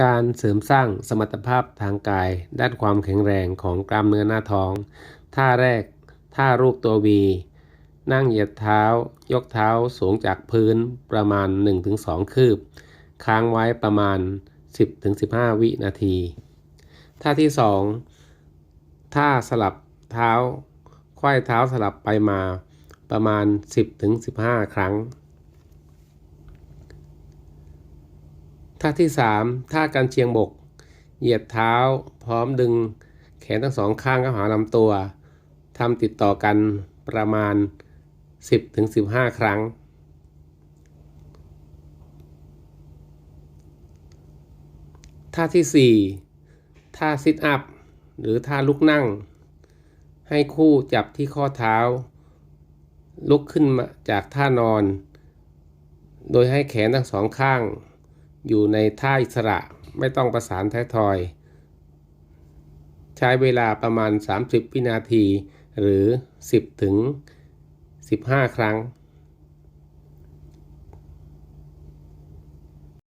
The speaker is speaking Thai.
การเสริมสร้างสมรรถภาพทางกาย ด้านความแข็งแรงของกล้ามเนื้อหน้าท้อง ท่าแรก ท่ารูปตัววี นั่งเหยียดเท้า ยกเท้าสูงจากพื้นประมาณ 1-2 คืบ ค้างไว้ประมาณ 10-15 วินาที ท่าที่ 2 ท่าสลับเท้าไขว้เท้าสลับไปมาประมาณ 10-15 ครั้ง ท่าที่ 3 ท่าการเชียงบก เหยียดเท้า พร้อมดึง แขนทั้งสองข้างเข้าหาลำตัวทำติดต่อกันประมาณ 10-15 ครั้ง ท่าที่ 4 ท่าซิทอัพ หรือท่าลุกนั่ง ให้คู่จับที่ข้อเท้า ลุกขึ้นมาจากท่านอน โดยให้แขนทั้งสองข้าง อยู่ในท่าอิสระไม่ต้องประสานท้ายทอย ใช้เวลาประมาณ 30 วินาที หรือ 10 ถึง 15 ครั้ง